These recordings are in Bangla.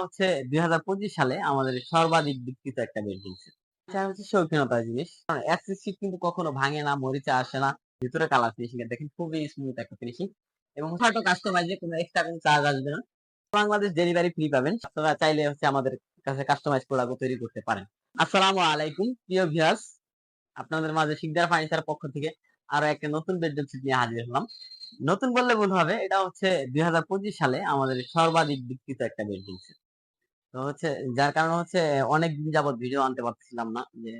হচ্ছে দুই হাজার পঁচিশ সালে আমাদের সর্বাধিক বিক্রিত একটা বেডরুম সেট এটা হচ্ছে শৌখিনতার জিনিস। কারণ অ্যাক্সেস কিন্তু কখনো ভাঙে না, মরিচা আসে না। ভিতরে কালার ফিনিশিং দেখেন খুবই স্মুথ একটা ফিনিশিং এবং ছোট কাস্টমাইজে কোনো এক্সট্রা কোনো চার্জ আসবে না। বাংলাদেশ ডেলিভারি ফ্রি পাবেন। আপনারা চাইলে হচ্ছে আমাদের কাছে কাস্টমাইজ প্রোডাক্ট তৈরি করতে পারেন। আসসালামু আলাইকুম, প্রিয় ভিউয়ার্স আপনাদের মাঝে শিকদার ফার্নিচার পক্ষ থেকে আরও একটা নতুন বেডরুম সেট নিয়ে হাজির হলাম। নতুন বললে ভুল হবে, এটা হচ্ছে দুই হাজার পঁচিশ সালে আমাদের সর্বাধিক বিক্রিত একটা বেডরুম সেট তো হচ্ছে যার কারণে হচ্ছে অনেক দিন যাবত ভিডিও আনতে পারছিলাম না যে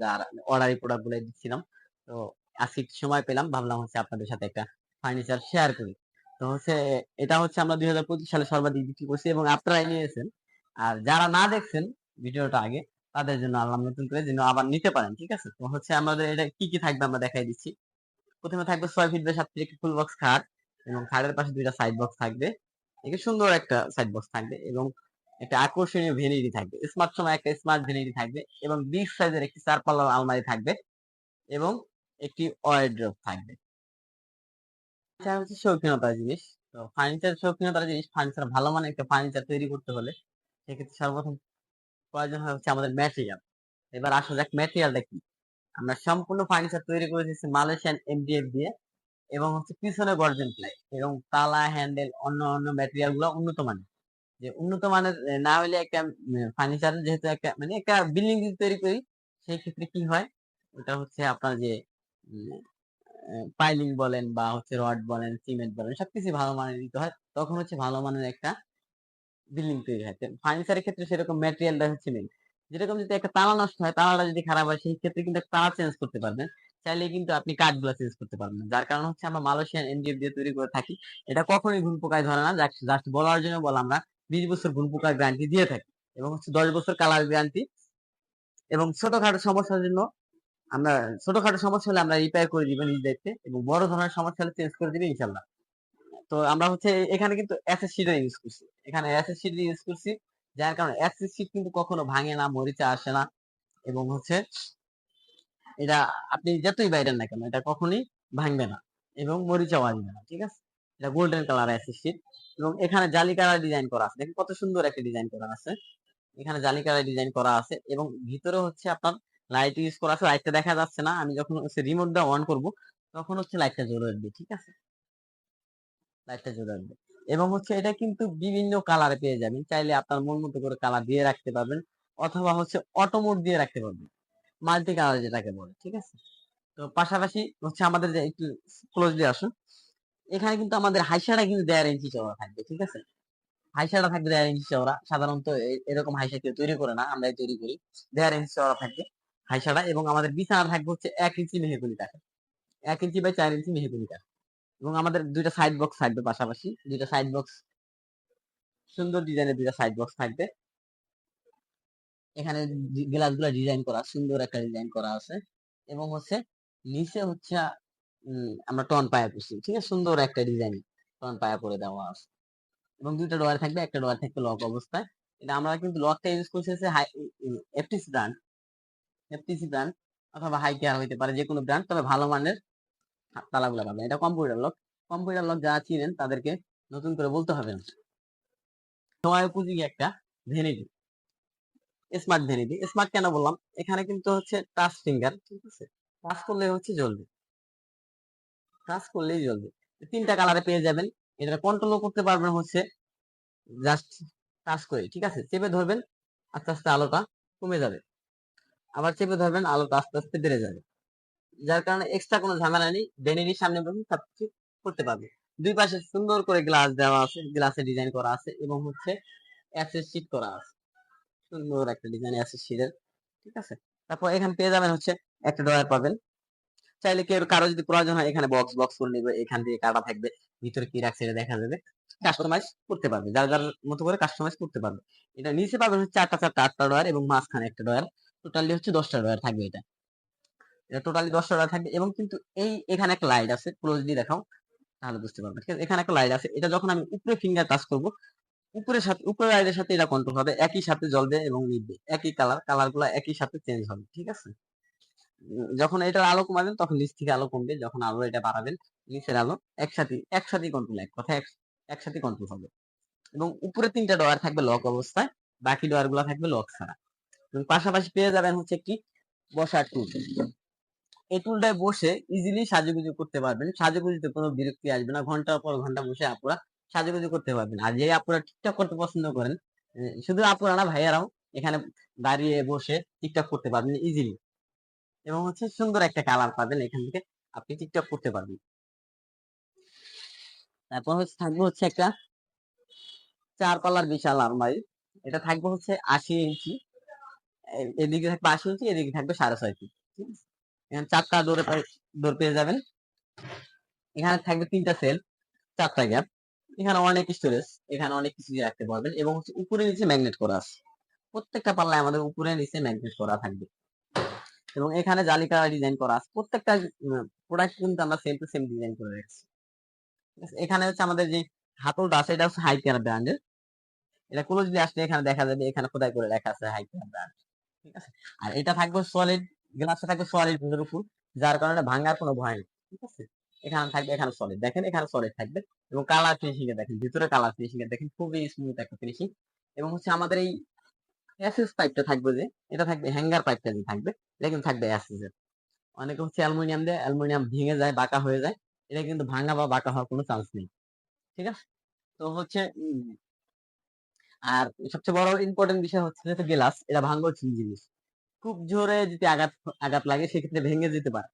যার অর্ডারি প্রোডাক্টগুলো দিচ্ছিলাম। তো আজকে সময় পেলাম, ভাবলাম হচ্ছে আপনাদের সাথে একটা ফার্নিচার শেয়ার করি। তো হচ্ছে এটা হচ্ছে আমরা দুই সালে সর্বাধিক বিক্রি করছি এবং আপনারাই নিয়েছেন। আর যারা না দেখছেন ভিডিওটা আগে, তাদের জন্য আনলাম নতুন করে যেন আবার নিতে পারেন, ঠিক আছে? তো হচ্ছে আমাদের এটা কি কি থাকবে আমরা দেখাই দিচ্ছি। প্রথমে থাকবে ছয় ফিট সাত ফিট একটা ফুল বক্স খাট এবং খাটের পাশে দুইটা সাইড বক্স থাকবে। একে সুন্দর একটা সাইড বক্স থাকবে এবং একটা আকর্ষণীয় ভেনিটি থাকবে। স্মার্ট সময় একটা স্মার্ট ভেনিটি থাকবে এবং বিগ সাইজের একটি চার পাল্লার আলমারি থাকবে এবং একটি ওয়ার্ড্রপ থাকবে। হচ্ছে শৌখিনতার জিনিস। তো ফার্নিচার শৌখিনতার জিনিস ফার্নিচার ভালো মানের একটা ফার্নিচার তৈরি করতে হলে সেক্ষেত্রে সর্বপ্রথম প্রয়োজন হচ্ছে আমাদের ম্যাটেরিয়াল এবার আসা যাক ম্যাটেরিয়ালটা কি। আমরা সম্পূর্ণ ফার্নিচার তৈরি করে দিচ্ছি মালয়েশিয়ান এমডিএফ দিয়ে এবং হচ্ছে পিছনে গর্জন প্লাই এবং তালা হ্যান্ডেল অন্য অন্য ম্যাটেরিয়ালগুলো উন্নত মানের। যে উন্নত মানের না হলে একটা ফার্নিচার যেহেতু একটা মানে একটা বিল্ডিং যদি তৈরি করি, সেই ক্ষেত্রে কি হয়? ওটা হচ্ছে আপনার যে পাইলিং বলেন বা হচ্ছে রড বলেন সিমেন্ট বলেন সবকিছু ভালো মানের দিতে হয়, তখন হচ্ছে ভালো মানের একটা বিল্ডিং তৈরি হয়। ফার্নিচারের ক্ষেত্রে সেরকম ম্যাটেরিয়ালটা হচ্ছে মেন যেরকম যদি একটা তালা নষ্ট হয়, তালাটা যদি খারাপ হয়, সেই ক্ষেত্রে কিন্তু তালা চেঞ্জ করতে পারবেন। চাইলে কিন্তু আপনি কাঠগুলো চেঞ্জ করতে পারবেন যার কারণে হচ্ছে আমরা মালয়েশিয়ান এনডিএফ দিয়ে তৈরি করে থাকি। এটা কখনোই ঘুন পোকায় ধরে না। জাস্ট বলার জন্য বলা আমরা বিশ বছর ঘুন পোকার গ্যারান্টি দিয়ে থাকি এবং হচ্ছে দশ বছর কালার গ্যারান্টি এবং ছোটখাটো সমস্যার জন্য আমরা, ছোটখাটো সমস্যা হলে আমরা রিপেয়ার করে দিব নিজ দায়িত্বে এবং বড় ধরনের সমস্যা হলে চেঞ্জ করে দিবে ইনশাল্লাহ। তো আমরা হচ্ছে এখানে কিন্তু অ্যাসেস শিটের ইউজ করছি। এখানে অ্যাসেস শিট ইউজ করছি, যার কারণে অ্যাসেস শিট কিন্তু কখনো ভাঙে না, মরিচা আসে না এবং হচ্ছে এটা আপনি যতই বাইরেন না কেন, এটা কখনোই ভাঙবে না এবং মরিচাও আসবে না, ঠিক আছে? এটা গোল্ডেন কালার অ্যাসেস শিট এবং এখানে জালি কালার ডিজাইন করা আছে। দেখুন কত সুন্দর একটা ডিজাইন করা আছে। এখানে জালি কালার ডিজাইন করা আছে এবং ভিতরে হচ্ছে আপনার লাইট ইউজ করা আছে। লাইটটা দেখা যাচ্ছে না। আমি যখন হচ্ছে রিমোট দিয়ে অন করব, তখন হচ্ছে লাইটটা জ্বলে উঠবে, ঠিক আছে? লাইটটা জ্বলে উঠবে। এবং হচ্ছে এটা কিন্তু বিভিন্ন কালারে পেয়ে যাবেন। চাইলে আপনার মন মতো করে কালার দিয়ে রাখতে পারবেন অথবা হচ্ছে অটো মোড দিয়ে রাখতে পারবেন। মাল্টি কালার যেটাকে বলে, ঠিক আছে? তো পাশাপাশি হচ্ছে আমাদের যে একটু ক্লোজলি আসুন। এখানে কিন্তু আমাদের হাইসাটা কিন্তু দেড় ইঞ্চি চওড়া থাকবে, ঠিক আছে? হাইসাটা থাকবে দেড় ইঞ্চি চওড়া। সাধারণত এরকম হাইসা কেউ তৈরি করে না, আমরাই তৈরি করি। দেড় ইঞ্চি চওড়া থাকবে হাইসাটা এবং আমাদের বিছানা থাকবে হচ্ছে এক ইঞ্চি মেহেগুলি কাঠ এক ইঞ্চি বাই চার ইঞ্চি মেহেগুলি কাঠ এবং আমাদের দুইটা সাইড বক্স থাকবে পাশাপাশি। দুইটা সাইড বক্স সুন্দর ডিজাইনের দুইটা সাইড বক্স থাকবে। এখানে গ্লাসগুলা ডিজাইন করা, সুন্দর একটা ডিজাইন করা আছে। এবং হচ্ছে নিচে হচ্ছে আমরা টন পায়া করছি ঠিক আছে? সুন্দর একটা ডিজাইন টন পায়া করে দেওয়া আছে। এবং দুইটা ডোয়ার থাকবে, একটা ডোয়ার থাকবে লক অবস্থায়। এটা আমরা কিন্তু লকটা ইউজ করছি হচ্ছে এফটিসি ব্র্যান্ড এফটিসি ব্র্যান্ড অথবা হাই কেয়ার হইতে পারে যে কোনো ব্র্যান্ড তবে ভালো মানের তালাগুলো পাবেন। এটা কম্পিউটার লক কম্পিউটার লক যারা চিনেন তাদেরকে নতুন করে বলতে হবে না। সময় উপযোগী একটা ভেনিটি স্মার্ট ভেনিটি। স্মার্ট কেন বললাম? এখানে কিন্তু হচ্ছে টাচ ফিঙ্গার ঠিক আছে? টাচ করলে হচ্ছে জ্বলবে। টাচ করলেই জ্বলবে তিনটা কালারে পেয়ে যাবেন। এটা কন্ট্রোল করতে পারবেন হচ্ছে জাস্ট টাচ করে, ঠিক আছে? চেপে ধরবেন, আস্তে আস্তে আলোটা কমে যাবে। আবার চেপে ধরবেন, আলোটা আস্তে আস্তে বেড়ে যাবে। যার কারণে এক্সট্রা কোনো ঝামেলা নেই। ভ্যানিটির সামনে বসে সবকিছু করতে পারবে। দুই পাশে সুন্দর করে গ্লাস দেওয়া আছে গ্লাসে ডিজাইন করা আছে এবং হচ্ছে অ্যাসেস শিট করা আছে। সুন্দর একটা ডিজাইন অ্যাসেস শিটের ঠিক আছে? তারপর এখানে পেয়ে যাবেন হচ্ছে একটা ড্রয়ার পাবেন। চাইলে কেউ কারও যদি প্রয়োজন হয়, এখানে বক্স বক্স করে নেবে, এখান থেকে কাটা থাকবে, ভিতরে কি রাখছে এটা দেখা যাবে। কাস্টমাইজ করতে পারবে, যার যার মতো করে কাস্টমাইজ করতে পারবে। এটা নিচে পাবেন হচ্ছে চারটা চারটা, আটটা ডয়ার এবং মাঝখানে একটা ডয়ার টোটালি হচ্ছে দশটা ডয়ার থাকবে এটা। এটা টোটালি দশটা ডয়ার থাকবে এবং কিন্তু এই এখানে একটা লাইট আছে ক্লোজলি দেখাও, তাহলে বুঝতে পারবে। ঠিক আছে, এখানে একটা লাইট আছে, এটা যখন আমি উপরে ফিঙ্গার টাচ করব, উপরের সাথে, উপরের লাইটের সাথে এটা কন্ট্রোল হবে, একই সাথে জ্বলবে এবং নিভবে একই কালার কালারগুলো একই সাথে চেঞ্জ হবে, ঠিক আছে? যখন এটার আলো কমাবেন, তখন নিচ থেকে আলো কমবে। যখন আলো এটা বাড়াবেন, নিচের আলো একসাথে একসাথে কন্ট্রোল এক কথা একসাথে কন্ট্রোল হবে। এবং উপরে তিনটা ডয়ার থাকবে লক অবস্থায়, বাকি ডয়ারগুলা থাকবে লক ছাড়া। এবং পাশাপাশি পেয়ে যাবেন হচ্ছে একটি বসার টুল এই টুলটায় বসে ইজিলি সাজুগুজু করতে পারবেন। সাজুগুজুতে কোনো বিরক্তি আসবে না। ঘণ্টার পর ঘণ্টা বসে আপুরা সাজুগুজু করতে পারবেন। আর যে আপুরা টিকটক করতে পছন্দ করেন শুধু আপুরা না, ভাইয়ারাও এখানে দাঁড়িয়ে বসে টিকটক করতে পারবেন ইজিলি এবং হচ্ছে সুন্দর একটা কালার পাবেন এখান থেকে। আপনি টিকটক করতে পারবেন। তারপর হচ্ছে থাকবে হচ্ছে একটা চার পাল্লার বিশাল আলমারি। এটা থাকবে হচ্ছে আশি ইঞ্চি। এদিকে থাকবে আশি ইঞ্চি, এদিকে থাকবে সাড়ে ছয় ফিট এখানে চারটা ডোরে ডোর পেয়ে যাবেন। এখানে থাকবে তিনটা সেল চারটা গ্যাপ এখানে অনেক স্টোরেজ এখানে অনেক কিছু রাখতে পারবেন এবং হচ্ছে উপরে নিচে ম্যাগনেট করা আছে। প্রত্যেকটা পাল্লায় আমাদের উপরে নিচে ম্যাগনেট করা থাকবে। এবং এখানে জালিকা ডিজাইন করা আছে। প্রত্যেকটা প্রোডাক্ট কিন্তু আমরা সেম টু সেম ডিজাইন করে রেখেছি? এখানে হচ্ছে আমাদের যে হাতলটা আছে, এটা হচ্ছে হাইকেয়ার ব্র্যান্ডের এটা ক্লোজলি আসলে এখানে দেখা যাবে, এখানে খোদাই করে লেখা আছে হাইকেয়ার ব্র্যান্ড ঠিক আছে? আর এটা থাকবে সলিড গ্লাসটা থাকবে সলিড এর উপর যার কারণে ভাঙার কোনো ভয় নেই। ঠিক আছে? এখানে থাকবে, এখানে সলিড দেখেন, এখানে সলিড থাকবে। এবং কালার ফিনিশিং এ দেখেন, ভিতরে কালার ফিনিশিং এ দেখেন, খুবই স্মুথ একটা ফিনিশিং এবং হচ্ছে আমাদের এই অ্যাসেস পাইপটা থাকবে যে, এটা থাকবে হ্যাঙ্গার পাইপটা যে থাকবে, এটা কিন্তু থাকবে অ্যাসেস এর অনেকে হচ্ছে অ্যালুমিনিয়াম দিয়ে, অ্যালুমিনিয়াম ভেঙে যায়, বাঁকা হয়ে যায়, এটা কিন্তু ভাঙা বা বাঁকা হওয়ার কোনো চান্স নেই। ঠিক আছে? তো হচ্ছে আর সবচেয়ে বড় ইম্পর্টেন্ট বিষয় হচ্ছে যে গ্লাস এটা ভাঙবার জিনিস। খুব জোরে যদি আঘাত আঘাত লাগে, সেক্ষেত্রে ভেঙে যেতে পারে।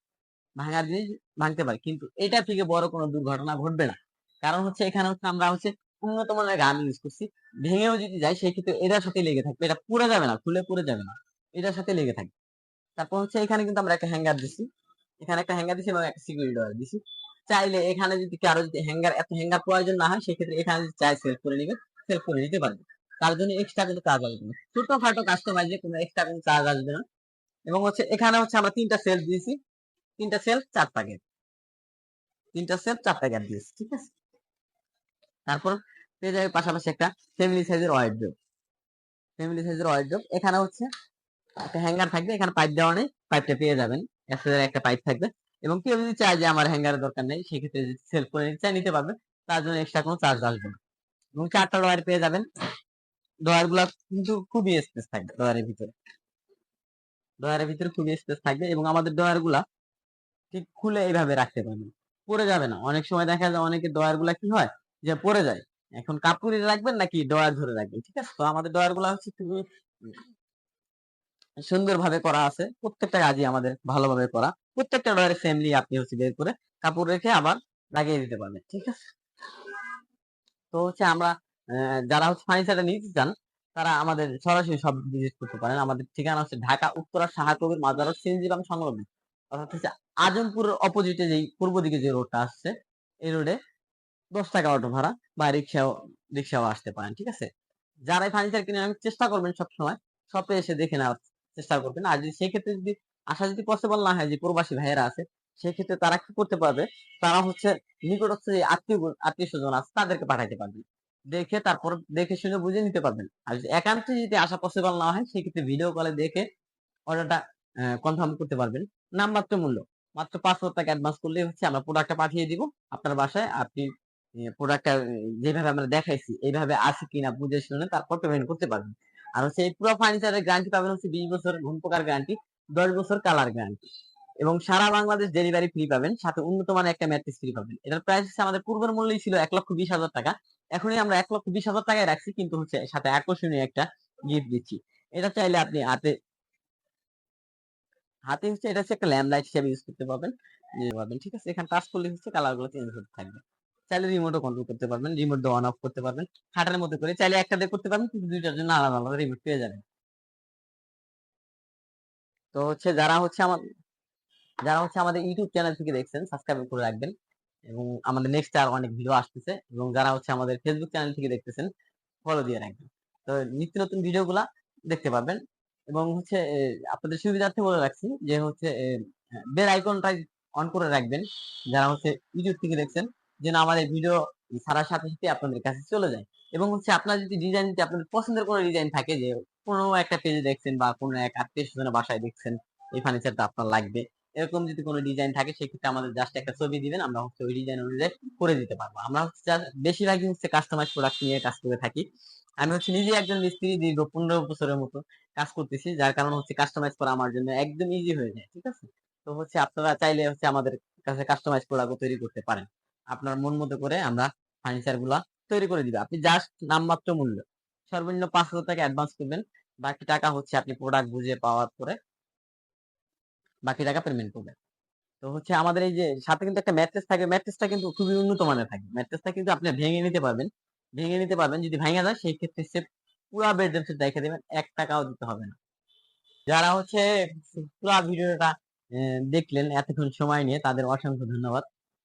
ভাঙার জিনিস ভাঙতে পারে। কিন্তু এটা থেকে বড় কোনো দুর্ঘটনা ঘটবে না। কারণ হচ্ছে এখানে হচ্ছে আমরা হচ্ছে উন্নত মানের গান ইউজ করছি। ভেঙেও যদি যায় সেক্ষেত্রে এটার সাথে লেগে থাকবে। এটা পুড়ে যাবে না, খুলে পুড়ে যাবে না। এটার সাথে লেগে থাকবে। তারপর হচ্ছে এখানে কিন্তু আমরা একটা হ্যাঙ্গার দিছি। এখানে একটা হ্যাঙ্গার দিছি এবং একটা সিকিউরিটি ডয়ার দিছি। চাইলে এখানে যদি কারও যদি হ্যাঙ্গার এত হ্যাঙ্গার প্রয়োজন না হয় সেক্ষেত্রে এখানে যদি চাই সেলফ করে নিবে সেলফ করে নিতে পারবে। তার জন্য এক্সট্রা কিন্তু কাজ আসবে না ছোটখাটো কাস্টমাইজে কোনো এক্সট্রা কোনো চার্জ আসবে না। এবং হচ্ছে এখানে হচ্ছে আমরা তিনটা সেল দিয়েছি। তিনটা সেল চার প্যাকেট তিনটা সেল চার প্যাকেট দিয়েছি, ঠিক আছে? তারপর পেয়ে যাবে পাশাপাশি একটা ফ্যামিলি সাইজের ওয়াইড্রোব ফ্যামিলি সাইজের ওয়াইড্রোব এখানে হচ্ছে একটা হ্যাঙ্গার থাকবে, এখানে পাইপ দেওয়া নেই পাইপটা পেয়ে যাবেন এক্সের একটা পাইপ থাকবে এবং কেউ যদি চায় যে আমার হ্যাঙ্গারের দরকার নেই, সেক্ষেত্রে যদি সেল করে নিতে নিতে পারবে তার জন্য এক্সট্রা কোনো চার্জ আসবে না এবং চারটা ডয়ার পেয়ে যাবেন ডয়ারগুলা কিন্তু খুবই স্পেস থাকবে ডয়ারের ভিতরে ডয়ারের ভিতরে খুবই স্পেস থাকবে এবং আমাদের ডয়ারগুলা ঠিক খুলে এইভাবে রাখতে পারবেন, পড়ে যাবে না, অনেক সময় দেখা যায় অনেকের ডয়ারগুলা কি হয় যে পড়ে যায় এখন কাপড়ে রাখবেন নাকি ডয়ার ধরে রাখবেন? ঠিক আছে? তো আমাদের ডয়ারগুলা হচ্ছে খুবই সুন্দর ভাবে করা আছে। প্রত্যেকটা কাজই আমাদের ভালোভাবে করা। প্রত্যেকটা ডয়ারের ফ্যামিলি আপনি হচ্ছে বের করে কাপড় রেখে আবার লাগিয়ে দিতে পারবেন। ঠিক আছে? তো হচ্ছে আমরা যারা হচ্ছে ফার্নিচারটা নিতে চান, তারা আমাদের সরাসরি সব ভিজিট করতে পারেন। আমাদের ঠিকানা হচ্ছে ঢাকা উত্তরা সাহাকবির মাজার সিএনজি বাম সংলগ্ন। অর্থাৎ হচ্ছে আজমপুর অপোজিটে যেই পূর্ব দিকে যে রোডটা আসছে, এই রোডে দশ টাকা অটো ভাড়া বা রিক্সাও রিক্সাও আসতে পারেন, ঠিক আছে? যারাই ফার্নিচার কিনে আমি চেষ্টা করবেন সবসময় শপে এসে দেখে নেওয়ার চেষ্টা করবেন। আর যদি সেক্ষেত্রে যদি আসা যদি পসিবল না হয়, যে প্রবাসী ভাইয়েরা আছে, সেক্ষেত্রে তারা কি করতে পারবে? তারা হচ্ছে নিকটস্থ যে আত্মীয় আত্মীয় স্বজন আছে, তাদেরকে পাঠাইতে পারবেন দেখে তারপর দেখে শুনে বুঝে নিতে পারবেন। আর যদি একান্ত যদি আসা পসিবল না হয়, সেক্ষেত্রে ভিডিও কলে দেখে অর্ডারটা কনফার্ম করতে পারবেন। নামমাত্র মূল্য। মাত্র পাঁচ হাজার টাকা অ্যাডভান্স করলেই হচ্ছে আমরা প্রোডাক্টটা পাঠিয়ে দিব আপনার বাসায়। আপনি প্রোডাক্টটা যেভাবে আমরা দেখাইছি, এইভাবে আছে কিনা বুঝে শুনে তারপর পেমেন্ট করতে পারবেন। আর হচ্ছে এই পুরো ফার্নিচারের গ্যারান্টি পাবেন হচ্ছে বিশ বছর ঘুম পোকার গ্যারান্টি দশ বছর কালার গ্যারান্টি এবং সারা বাংলাদেশ ডেলিভারি ফ্রি পাবেন, সাথে উন্নত মানের একটা ম্যাট্রিক্স ফ্রি পাবেন। এটার প্রাইস হচ্ছে আমাদের পূর্বের মূল্যই ছিল এক লক্ষ বিশ হাজার টাকা, এখনই আমরা এক লক্ষ বিশ হাজার টাকায় রাখছি, কিন্তু হচ্ছে সাথে আকর্ষণীয় একটা গিফট দিচ্ছি। এটা চাইলে আপনি হাতে হাতে হচ্ছে এটা হচ্ছে একটা ল্যাম্প লাইট হিসেবে ইউজ করতে পারবেন। পারবেন ঠিক আছে? এখানে টাচ করলে হচ্ছে কালারগুলো চেঞ্জ হতে থাকবে। চাইলে রিমোটও কন্ট্রোল করতে পারবেন রিমোট দিয়ে অন অফ করতে পারবেন। খাটার মধ্যে করে চাইলে একটা দিয়ে করতে পারবেন, কিন্তু দুইটার জন্য আলাদা আলাদা রিমোট পেয়ে যাবেন। তো হচ্ছে যারা হচ্ছে আমার, যারা হচ্ছে আমাদের ইউটিউব চ্যানেল থেকে দেখছেন সাবস্ক্রাইব করে রাখবেন। এবং আমাদের নেক্সট আর অনেক ভিডিও আসতেছে, এবং যারা হচ্ছে আমাদের ফেসবুক চ্যানেল থেকে দেখতেছেন ফলো দিয়ে রাখবেন। তো নিত্য নতুন ভিডিওগুলা দেখতে পাবেন এবং হচ্ছে আপনাদের সুবিধার্থে বলে রাখছি যে হচ্ছে বেল আইকনটা অন করে রাখবেন। যারা হচ্ছে ইউটিউব থেকে দেখছেন যেন আমাদের ভিডিও ছাড়ার সাথে সাথে আপনাদের কাছে চলে যায়। এবং হচ্ছে আপনার যদি ডিজাইন যদি আপনাদের পছন্দের কোনো ডিজাইন থাকে যে কোনো একটা পেজে দেখছেন বা কোনো এক আত্মীয় স্বজনের বাসায় দেখছেন, এই ফার্নিচারটা আপনার লাগবে। এরকম যদি কোনো ডিজাইন থাকে সেক্ষেত্রে আমাদের জাস্ট একটা ছবি দিবেন, আমরা হচ্ছে ওই ডিজাইন অনুযায়ী করে দিতে পারব। আমরা হচ্ছে বেশিরভাগই হচ্ছে কাস্টমাইজ প্রোডাক্ট নিয়ে কাজ করে থাকি। আমি হচ্ছে নিজে একজন মিস্ত্রি দীর্ঘ পনেরো বছরের মতো কাজ করতেছি, যার কারণে হচ্ছে কাস্টমাইজ করা আমার জন্য একদম ইজি হয়ে যায়, ঠিক আছে? তো হচ্ছে আপনারা চাইলে হচ্ছে আমাদের কাছে কাস্টমাইজ প্রোডাক্ট তৈরি করতে পারেন। আপনার মন মতো করে আমরা ফার্নিচারগুলা তৈরি করে দিবে। আপনি জাস্ট নামমাত্র মূল্য, সর্বনিম্ন পাঁচ হাজার টাকা অ্যাডভান্স করবেন, বাকি টাকা হচ্ছে আপনি প্রোডাক্ট বুঝে পাওয়ার পরে বাকি টাকা পেমেন্ট করবেন। তো হচ্ছে আমাদের এই যে, সাথে কিন্তু একটা ম্যাট্রেস থাকে ম্যাট্রেসটা কিন্তু খুবই উন্নত মানের থাকে। ম্যাট্রেসটা কিন্তু আপনি ভেঙে নিতে পারবেন, ভেঙে নিতে পারবেন, যদি ভেঙে যায় সেই ক্ষেত্রে সে পুরো বেডরুম সেট দেখে দেবেন, এক টাকাও দিতে হবে না। যারা হচ্ছে পুরো ভিডিওটা দেখলেন এতক্ষণ সময় নিয়ে, তাদের অসংখ্য ধন্যবাদ।